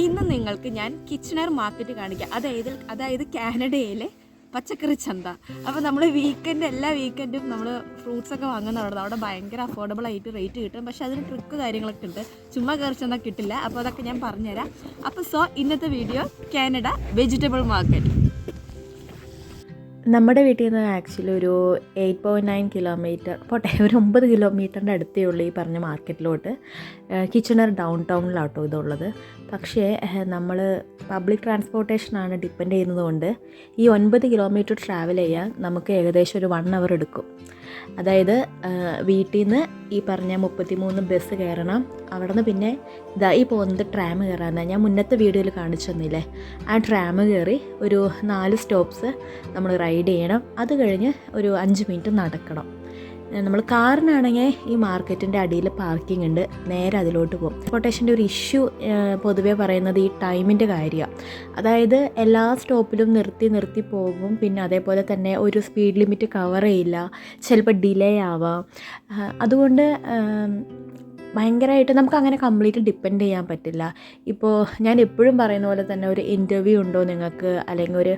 ഇന്ന് നിങ്ങൾക്ക് ഞാൻ കിച്ചണർ മാർക്കറ്റ് കാണിക്കാം. അതായത് അതായത് കാനഡയിലെ പച്ചക്കറി ചന്ത. അപ്പോൾ നമ്മൾ വീക്കെൻഡ് എല്ലാ വീക്കെൻഡും നമ്മൾ ഫ്രൂട്ട്സ് ഒക്കെ വാങ്ങുന്ന അവിടെ അവിടെ ഭയങ്കര അഫോർഡബിൾ ആയിട്ട് റേറ്റ് കിട്ടും. പക്ഷേ അതിന് ട്രിക്ക് കാര്യങ്ങളൊക്കെ ഉണ്ട്. ചുമ്മാ കയറി ചെന്നാൽ കിട്ടില്ല. അപ്പോൾ അതൊക്കെ ഞാൻ പറഞ്ഞുതരാം. അപ്പോൾ സോ ഇന്നത്തെ വീഡിയോ കാനഡ വെജിറ്റബിൾ മാർക്കറ്റ് നമ്മുടെ വീട്ടിൽ നിന്ന് ആക്ച്വലി ഒരു എയ്റ്റ് പോയിന്റ് നയൻ കിലോമീറ്റർ പോട്ടെ ഒരു ഒമ്പത് കിലോമീറ്ററിന്റെ അടുത്തേ ഉള്ളൂ ഈ പറഞ്ഞ മാർക്കറ്റിലോട്ട് കിച്ചണർ ഡൗൺ ടൗണിലാട്ടോ ഇതുള്ളത്. പക്ഷേ നമ്മൾ പബ്ലിക് ട്രാൻസ്പോർട്ടേഷനാണ് ഡിപ്പെൻഡ് ചെയ്യുന്നതുകൊണ്ട് ഈ ഒൻപത് കിലോമീറ്റർ ട്രാവൽ ചെയ്യാൻ നമുക്ക് ഏകദേശം ഒരു വൺ അവർ എടുക്കും. അതായത് വീട്ടിൽ നിന്ന് ഈ പറഞ്ഞ മുപ്പത്തി മൂന്ന് ബസ് കയറണം. അവിടെ നിന്ന് പിന്നെ ഇതാ ഈ പോകുന്നത് ട്രാം കയറാനാണ് ഞാൻ മുന്നത്തെ വീഡിയോയിൽ കാണിച്ചു തന്നില്ലേ? ആ ട്രാം കയറി ഒരു നാല് സ്റ്റോപ്സ് നമ്മൾ റൈഡ് ചെയ്യണം. അത് കഴിഞ്ഞ് ഒരു അഞ്ച് മിനിറ്റ് നടക്കണം. നമ്മൾ കാറിനാണെങ്കിൽ ഈ മാർക്കറ്റിന്റെ അടിയിൽ പാർക്കിംഗ് ഉണ്ട്. നേരെ അതിലോട്ട് പോകും. ട്രാൻസ്പോർട്ടേഷന്റെ ഒരു ഇഷ്യൂ പൊതുവേ പറയുന്നത് ഈ ടൈമിന്റെ കാര്യമാണ്. അതായത് എല്ലാ സ്റ്റോപ്പിലും നിർത്തി നിർത്തി പോകും. പിന്നെ അതേപോലെ തന്നെ ഒരു സ്പീഡ് ലിമിറ്റ് കവർ ചെയ്യില്ല. ചിലപ്പോൾ ഡിലേ ആവാം. അതുകൊണ്ട് ഭയങ്കരമായിട്ട് നമുക്ക് അങ്ങനെ കംപ്ലീറ്റ് ഡിപ്പെൻഡ് ചെയ്യാൻ പറ്റില്ല. ഇപ്പോൾ ഞാൻ എപ്പോഴും പറയുന്ന പോലെ തന്നെ ഒരു ഇന്റർവ്യൂ ഉണ്ടോ നിങ്ങൾക്ക്? അല്ലെങ്കിൽ ഒരു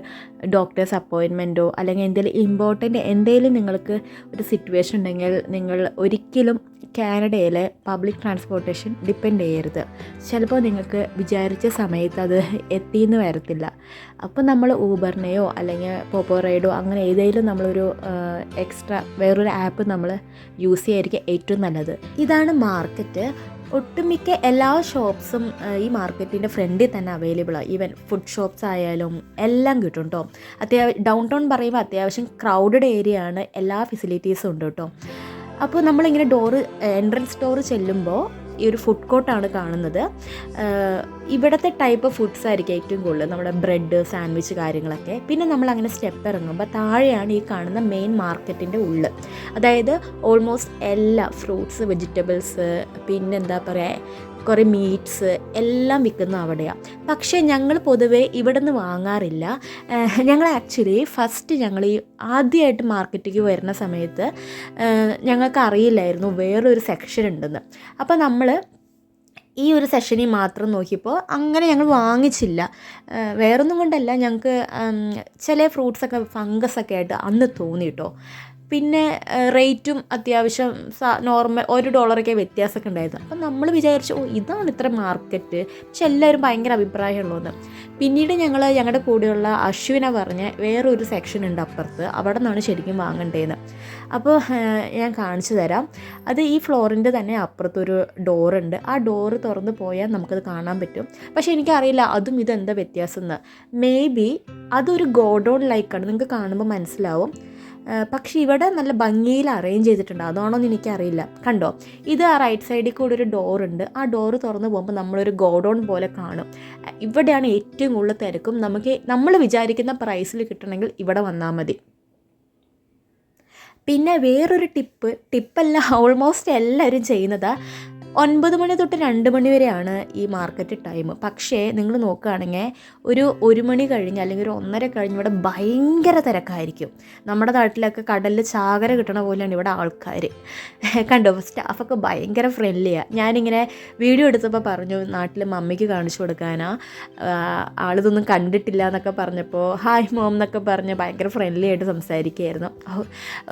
ഡോക്ടേഴ്സ് അപ്പോയിൻമെന്റോ അല്ലെങ്കിൽ എന്തെങ്കിലും ഇമ്പോർട്ടന്റ് എന്തെങ്കിലും നിങ്ങൾക്ക് ഒരു സിറ്റുവേഷൻ ഉണ്ടെങ്കിൽ നിങ്ങൾ ഒരിക്കലും കാനഡയിലെ പബ്ലിക് ട്രാൻസ്പോർട്ടേഷൻ ഡിപ്പെൻഡ് ചെയ്യരുത്. ചിലപ്പോൾ നിങ്ങൾക്ക് വിചാരിച്ച സമയത്ത് അത് എത്തിയെന്ന് വരത്തില്ല. അപ്പോൾ നമ്മൾ ഊബറിനെയോ അല്ലെങ്കിൽ പോപ്പോ റൈഡോ അങ്ങനെ ഏതെങ്കിലും നമ്മളൊരു എക്സ്ട്രാ വേറൊരു ആപ്പ് നമ്മൾ യൂസ് ചെയ്യായിരിക്കും ഏറ്റവും നല്ലത്. ഇതാണ് മാർക്കറ്റ് ഒട്ടുമിക്ക എല്ലാ ഷോപ്സും ഈ മാർക്കറ്റിന്റെ ഫ്രണ്ടിൽ തന്നെ അവൈലബിളാണ് ഈവൻ ഫുഡ് ഷോപ്സ് ആയാലും എല്ലാം കിട്ടും കേട്ടോ അത്യാവശ്യം ഡൗൺ ടൗൺ പറയുമ്പോൾ അത്യാവശ്യം ക്രൗഡഡ് ഏരിയ ആണ്. എല്ലാ ഫെസിലിറ്റീസും ഉണ്ട് കേട്ടോ അപ്പോൾ നമ്മളിങ്ങനെ ഡോറ് എൻട്രൻസ് ഡോറ് ചെല്ലുമ്പോൾ ഈ ഒരു ഫുഡ് കോർട്ടാണ് കാണുന്നത്. ഇവിടുത്തെ ടൈപ്പ് ഫുഡ്സ് ആയിരിക്കും ഏറ്റവും കൂടുതൽ. നമ്മുടെ ബ്രെഡ് സാൻഡ്വിച്ച് കാര്യങ്ങളൊക്കെ. പിന്നെ നമ്മൾ അങ്ങനെ സ്റ്റെപ്പ് ഇറങ്ങുമ്പോൾ താഴെയാണ് ഈ കാണുന്ന മെയിൻ മാർക്കറ്റിന്റെ ഉള്ളിൽ അതായത് ഓൾമോസ്റ്റ് എല്ലാ ഫ്രൂട്ട്സ് വെജിറ്റബിൾസ് പിന്നെന്താ പറയുക കുറേ മീറ്റ്സ് എല്ലാം വിൽക്കുന്ന അവിടെയാണ് പക്ഷേ ഞങ്ങൾ പൊതുവേ ഇവിടെ നിന്ന് വാങ്ങാറില്ല ഞങ്ങൾ ആക്ച്വലി ഫസ്റ്റ് ഞങ്ങൾ ഈ ആദ്യമായിട്ട് മാർക്കറ്റിലേക്ക് വരുന്ന സമയത്ത് ഞങ്ങൾക്ക് അറിയില്ലായിരുന്നു വേറൊരു സെക്ഷൻ ഉണ്ടെന്ന്. അപ്പോൾ നമ്മൾ ഈ ഒരു സെഷനിൽ മാത്രം നോക്കിയപ്പോൾ അങ്ങനെ ഞങ്ങൾ വാങ്ങിച്ചില്ല. വേറൊന്നും കൊണ്ടല്ല ഞങ്ങൾക്ക് ചില ഫ്രൂട്ട്സൊക്കെ ഫംഗസൊക്കെ ആയിട്ട് അന്ന് തോന്നി കേട്ടോ. പിന്നെ റേറ്റും അത്യാവശ്യം നോർമൽ ഒരു ഡോളറൊക്കെ വ്യത്യാസമൊക്കെ ഉണ്ടായിരുന്നു. അപ്പം നമ്മൾ വിചാരിച്ചു ഓ ഇതാണ് ഇത്ര മാർക്കറ്റ്. പക്ഷെ എല്ലാവരും ഭയങ്കര അഭിപ്രായമുള്ളതെന്ന് പിന്നീട് ഞങ്ങൾ ഞങ്ങളുടെ കൂടെയുള്ള അശ്വിനെ പറഞ്ഞ് വേറൊരു സെക്ഷൻ ഉണ്ട് അപ്പുറത്ത്. അവിടെ നിന്നാണ് ശരിക്കും വാങ്ങണ്ടേന്ന് അപ്പോൾ ഞാൻ കാണിച്ചു തരാം. അത് ഈ ഫ്ലോറിന്റെ തന്നെ അപ്പുറത്തൊരു ഡോറുണ്ട്. ആ ഡോറ് തുറന്ന് പോയാൽ നമുക്കത് കാണാൻ പറ്റും. പക്ഷേ എനിക്കറിയില്ല അതും ഇതെന്താ വ്യത്യാസം എന്ന് മേ ബി അതൊരു ഗോഡൗൺ ലൈക്കാണ് നിങ്ങൾക്ക് കാണുമ്പോൾ മനസ്സിലാവും. പക്ഷേ ഇവിടെ നല്ല ഭംഗിയിൽ അറേഞ്ച് ചെയ്തിട്ടുണ്ട്. അതാണോ എന്ന് എനിക്കറിയില്ല. കണ്ടോ? ഇത് ആ റൈറ്റ് സൈഡിൽ കൂടെ ഒരു ഉണ്ട്. ആ ഡോറ് തുറന്ന് പോകുമ്പോൾ നമ്മളൊരു ഗോഡൗൺ പോലെ കാണും. ഇവിടെയാണ് ഏറ്റവും കൂടുതൽ തിരക്കും. നമുക്ക് നമ്മൾ വിചാരിക്കുന്ന പ്രൈസിൽ കിട്ടണമെങ്കിൽ ഇവിടെ വന്നാൽ മതി. പിന്നെ വേറൊരു ടിപ്പ് ടിപ്പല്ല ഓൾമോസ്റ്റ് എല്ലാവരും ചെയ്യുന്നത്. ഒൻപത് മണി തൊട്ട് രണ്ട് മണി വരെയാണ് ഈ മാർക്കറ്റ് ടൈം. പക്ഷേ നിങ്ങൾ നോക്കുകയാണെങ്കിൽ ഒരു ഒരു മണി കഴിഞ്ഞ് അല്ലെങ്കിൽ ഒരു ഒന്നര കഴിഞ്ഞ് ഇവിടെ ഭയങ്കര തിരക്കായിരിക്കും. നമ്മുടെ നാട്ടിലൊക്കെ കടലിൽ ചാകര കിട്ടണ പോലെയാണ് ഇവിടെ ആൾക്കാർ കണ്ടോ സ്റ്റാഫൊക്കെ ഭയങ്കര ഫ്രണ്ട്ലിയാണ് ഞാനിങ്ങനെ വീഡിയോ എടുത്തപ്പോൾ പറഞ്ഞു നാട്ടിൽ മമ്മിക്ക് കാണിച്ചു കൊടുക്കാനാ. ആളിതൊന്നും കണ്ടിട്ടില്ല എന്നൊക്കെ പറഞ്ഞപ്പോൾ ഹായ് മോം എന്നൊക്കെ പറഞ്ഞ് ഭയങ്കര ഫ്രണ്ട്ലി ആയിട്ട് സംസാരിക്കുകയായിരുന്നു.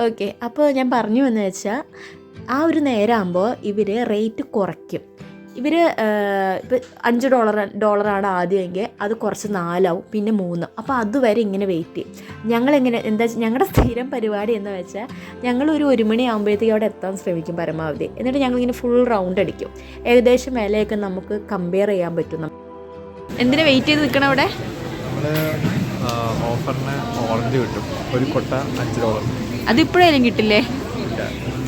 ഓക്കെ. അപ്പോൾ ഞാൻ പറഞ്ഞു എന്ന് വെച്ചാൽ ആ ഒരു നേരമാകുമ്പോൾ ഇവർ റേറ്റ് കുറയ്ക്കും. ഇവർ ഇപ്പോൾ അഞ്ച് ഡോളർ ഡോളറാണ് ആദ്യമെങ്കിൽ അത് കുറച്ച് നാലാവും പിന്നെ മൂന്ന്. അപ്പോൾ അതുവരെ ഇങ്ങനെ വെയിറ്റ് ചെയ്യും. ഞങ്ങളെങ്ങനെ എന്താ ഞങ്ങളുടെ സ്ഥിരം പരിപാടി എന്ന് വെച്ചാൽ ഞങ്ങൾ ഒരു ഒരു മണിയാകുമ്പോഴത്തേക്കും അവിടെ എത്താൻ ശ്രമിക്കും പരമാവധി. എന്നിട്ട് ഞങ്ങളിങ്ങനെ ഫുൾ റൗണ്ട് അടിക്കും. ഏകദേശം വിലയൊക്കെ നമുക്ക് കമ്പയർ ചെയ്യാൻ പറ്റും എന്തിനാ വെയിറ്റ് ചെയ്ത് നിൽക്കണം അവിടെ? ഓഫറിന് ഓറഞ്ച് കിട്ടും. ഒരു കൊട്ട അഞ്ച് ഡോളർ. അതിപ്പോഴേലും കിട്ടില്ലേ?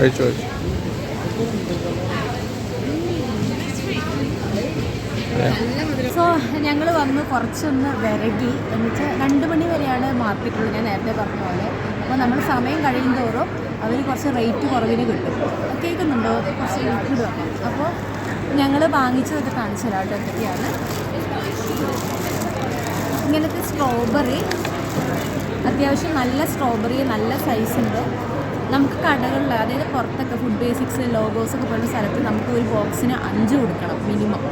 കഴിച്ചു കഴിച്ചു സോ ഞങ്ങൾ വന്ന് കുറച്ചൊന്ന് വിരകി. എന്നുവെച്ചാൽ രണ്ട് മണി വരെയാണ് മാർക്കറ്റുള്ളത് ഞാൻ നേരത്തെ പറഞ്ഞ പോലെ. അപ്പോൾ നമ്മൾ സമയം കഴിയും തോറും അവർ കുറച്ച് റേറ്റ് കുറവിന് കിട്ടും. കേൾക്കുന്നുണ്ടോ? കുറച്ച് ലിക്വിഡ് വെക്കാം. അപ്പോൾ ഞങ്ങൾ വാങ്ങിച്ചതൊക്കെ കാണിച്ചു തരാം എന്തൊക്കെയാണ് ഇങ്ങനത്തെ സ്ട്രോബെറി അത്യാവശ്യം നല്ല സ്ട്രോബെറി നല്ല സൈസ് ഉണ്ട്. നമുക്ക് കടകളിൽ അതായത് പുറത്തൊക്കെ ഫുഡ് ബേസിക്സ് ലോഗോസ് ഒക്കെ പോലുള്ള സ്ഥലത്ത് നമുക്ക് ഒരു ബോക്സിന് അഞ്ച് കൊടുക്കണം മിനിമം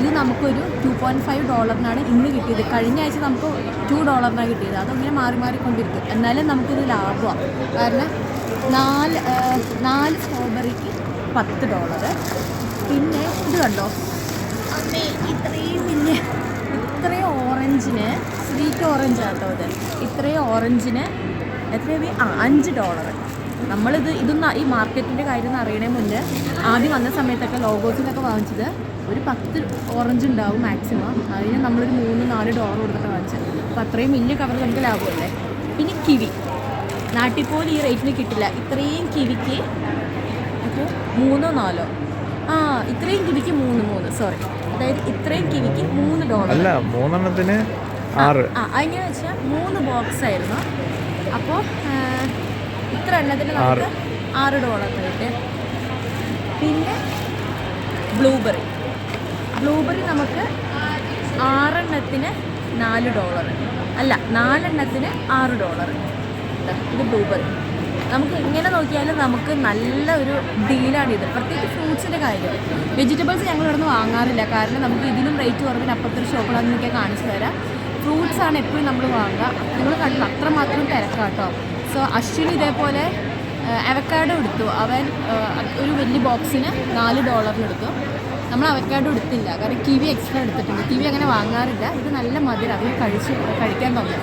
ഇത് നമുക്കൊരു ടു പോയിന്റ് ഫൈവ് ഡോളറിനാണ് ഇന്ന് കിട്ടിയത്. കഴിഞ്ഞ ആഴ്ച നമുക്ക് ടു ഡോളറിനാണ് കിട്ടിയത്. അതങ്ങനെ മാറി മാറിക്കൊണ്ടിരിക്കും എന്നാലും നമുക്കിത് ലാഭമാണ് കാരണം നാല് നാല് സ്ട്രോബെറിക്ക് പത്ത് ഡോളർ പിന്നെ ഇത് കണ്ടോ? ഇത്രയും വലിയ ഇത്രയും ഓറഞ്ചിന് സ്വീറ്റ് ഓറഞ്ച് ആട്ടോ ഇത്. ഇത്രയും ഓറഞ്ചിന് എത്രയാണ് ആ അഞ്ച് ഡോളർ നമ്മളിത് ഇതൊന്നും ഈ മാർക്കറ്റിന്റെ കാര്യം എന്ന് അറിയണേ മുന്നേ ആദ്യം വന്ന സമയത്തൊക്കെ ലോഗോസിനൊക്കെ വാങ്ങിച്ചത് ഒരു പത്ത് ഓറഞ്ച് ഉണ്ടാവും മാക്സിമം. അതിന് നമ്മളൊരു മൂന്ന് നാല് ഡോളർ കൊടുത്തിട്ട് വാങ്ങിച്ചത്. അപ്പോൾ അത്രയും വലിയ കവർ നമുക്ക് ലാഭമല്ലേ? പിന്നെ കിവി. നാട്ടിൽ പോലും ഈ റേറ്റിന് കിട്ടില്ല. ഇത്രയും കിവിക്ക് അപ്പോൾ മൂന്നോ നാലോ? ആ ഇത്രയും കിവിക്ക് മൂന്ന് മൂന്ന്. സോറി അതായത് ഇത്രയും കിവിക്ക് മൂന്ന് ഡോളർ അല്ല മൂന്നെണ്ണത്തിന് ആറ്. ആ അതെങ്ങനെയാ വെച്ചാൽ മൂന്ന് ബോക്സ് ആയിരുന്നു. അപ്പോൾ ഇത്ര എണ്ണത്തിന് നമുക്ക് ആറ്. ഡോളർ കിട്ടി പിന്നെ ബ്ലൂബെറി ബ്ലൂബെറി നമുക്ക് ആറെണ്ണത്തിന് നാല് ഡോളർ അല്ല നാലെണ്ണത്തിന് ആറ് ഡോളർ ഇത് ബ്ലൂബെറി നമുക്ക് എങ്ങനെ നോക്കിയാലും നമുക്ക് നല്ല ഒരു ഡീലാണ് ഇത്. പ്രത്യേകിച്ച് ഫ്രൂട്ട്സിന്റെ കാര്യം. വെജിറ്റബിൾസ് ഞങ്ങൾ ഇവിടുന്ന് വാങ്ങാറില്ല. കാരണം നമുക്ക് ഇതിനും റേറ്റ് കുറവിന് അപ്പുറത്തൊരു ഷോപ്പിൽ നിന്നൊക്കെ കാണിച്ചു തരാം. ഫ്രൂട്ട്സാണ് ആണ് എപ്പോഴും നമ്മൾ വാങ്ങുക. നിങ്ങൾ കണ്ടില്ല അത്രമാത്രം തിരക്കാട്ടോ. സോ അശ്വിൻ ഇതേപോലെ അവക്കാഡോ എടുത്തു. അവൻ ഒരു വലിയ ബോക്സിന് നാല് ഡോളറിന് എടുത്തു. നമ്മൾ അവക്കാഡോ എടുത്തില്ല. കാരണം കിവി എക്സ്ട്രാ എടുത്തിട്ടുണ്ട്. കിവി അങ്ങനെ വാങ്ങാറില്ല. ഇത് നല്ല മധുരം. അത് കഴിച്ച് കഴിക്കാൻ തോന്നും.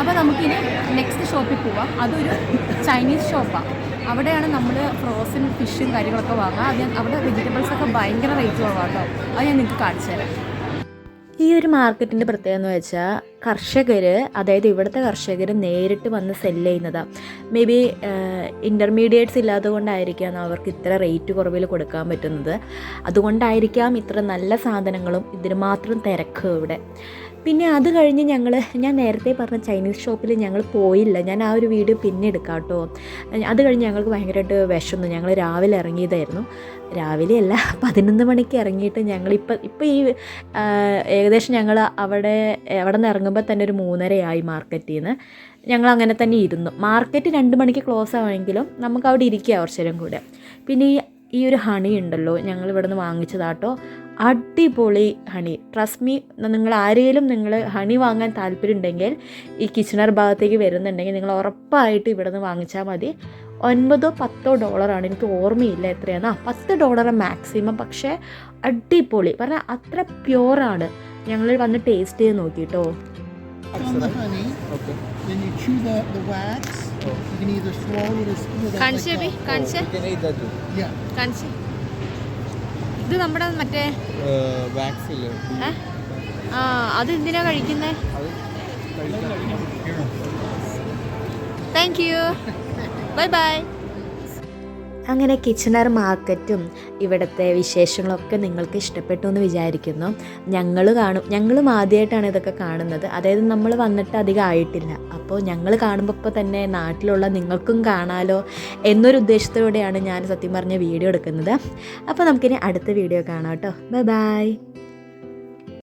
അപ്പോൾ നമുക്കിനി നെക്സ്റ്റ് ഷോപ്പിൽ പോവാം. അതൊരു ചൈനീസ് ഷോപ്പാണ് അവിടെയാണ് നമ്മൾ ഫ്രോസൺ ഫിഷും കാര്യങ്ങളൊക്കെ വാങ്ങുക. അത് അവിടെ വെജിറ്റബിൾസൊക്കെ ഭയങ്കര റേറ്റ് കുറവാണ് കേട്ടോ അത് ഞാൻ നിങ്ങൾക്ക് കാണിച്ചു തരാം. ഈ ഒരു മാർക്കറ്റിന്റെ പ്രത്യേകത എന്ന് വെച്ചാൽ കർഷകർ അതായത് ഇവിടുത്തെ കർഷകർ നേരിട്ട് വന്ന് സെല്ല് ചെയ്യുന്നതാണ് മേ ബി ഇന്റർമീഡിയറ്റ്സ് ഇല്ലാത്തത് കൊണ്ടായിരിക്കാം അവർക്ക് ഇത്ര റേറ്റ് കുറവിൽ കൊടുക്കാൻ പറ്റുന്നത്. അതുകൊണ്ടായിരിക്കാം ഇത്ര നല്ല സാധനങ്ങളും ഇതിന് മാത്രം തിരക്ക് ഇവിടെ. പിന്നെ അത് കഴിഞ്ഞ് ഞങ്ങൾ ഞാൻ നേരത്തെ പറഞ്ഞ ചൈനീസ് ഷോപ്പിൽ ഞങ്ങൾ പോയില്ല. ഞാൻ ആ ഒരു വീട് പിന്നെ എടുക്കാം കേട്ടോ അത് കഴിഞ്ഞ് ഞങ്ങൾക്ക് ഭയങ്കരമായിട്ട് വിശന്നു. ഞങ്ങൾ രാവിലെ ഇറങ്ങിയതായിരുന്നു. രാവിലെ അല്ല പതിനൊന്ന് മണിക്ക് ഇറങ്ങിയിട്ട് ഞങ്ങളിപ്പോൾ ഇപ്പോൾ ഈ ഏകദേശം ഞങ്ങൾ അവിടെ അവിടെ നിന്ന് ഇറങ്ങുമ്പോൾ തന്നെ ഒരു മൂന്നരയായി മാർക്കറ്റിൽ നിന്ന് ഞങ്ങൾ അങ്ങനെ തന്നെ ഇരുന്നു. മാർക്കറ്റ് രണ്ട് മണിക്ക് ക്ലോസ് ആവുമെങ്കിലും നമുക്ക് അവിടെ ഇരിക്കുക കുറച്ച് കൂടെ. പിന്നെ ഈ ഈ ഒരു ഹണി ഉണ്ടല്ലോ ഞങ്ങൾ ഇവിടെ നിന്ന് വാങ്ങിച്ചതാട്ടോ. അടിപൊളി ഹണി ട്രസ്റ്റ് മീ നിങ്ങൾ ആരെങ്കിലും നിങ്ങൾ ഹണി വാങ്ങാൻ താല്പര്യമുണ്ടെങ്കിൽ ഈ കിച്ചണർ ഭാഗത്തേക്ക് വരുന്നുണ്ടെങ്കിൽ നിങ്ങൾ ഉറപ്പായിട്ട് ഇവിടെ നിന്ന് വാങ്ങിച്ചാൽ മതി. ഒൻപതോ പത്തോ ഡോളറാണ് എനിക്ക് ഓർമ്മയില്ല എത്രയാണ് ആ പത്ത് ഡോളർ മാക്സിമം പക്ഷേ അടിപൊളി. പറഞ്ഞാൽ അത്ര പ്യുവറാണ് ഞങ്ങൾ വന്ന് ടേസ്റ്റ് ചെയ്ത് നോക്കിട്ടോ. കാണിച്ചേ കാണിച്ചേ ഇത് നമ്മുടെ മറ്റേ ആ അത് എന്തിനാ കഴിക്കുന്നേ? താങ്ക് യു ബൈ ബൈ അങ്ങനെ കിച്ചണർ മാർക്കറ്റും ഇവിടുത്തെ വിശേഷങ്ങളൊക്കെ നിങ്ങൾക്ക് ഇഷ്ടപ്പെട്ടു എന്ന് വിചാരിക്കുന്നു. ഞങ്ങൾ കാണും ഞങ്ങളും ആദ്യമായിട്ടാണ് ഇതൊക്കെ കാണുന്നത്. അതായത് നമ്മൾ വന്നിട്ട് അധികം ആയിട്ടില്ല. അപ്പോൾ ഞങ്ങൾ കാണുമ്പോൾ ഇപ്പോൾ തന്നെ നാട്ടിലുള്ള നിങ്ങൾക്കും കാണാലോ എന്നൊരു ഉദ്ദേശത്തോടെയാണ് ഞാൻ സത്യം പറഞ്ഞ വീഡിയോ എടുക്കുന്നത്. അപ്പോൾ നമുക്കിനി അടുത്ത വീഡിയോ കാണാം കേട്ടോ. Bye bye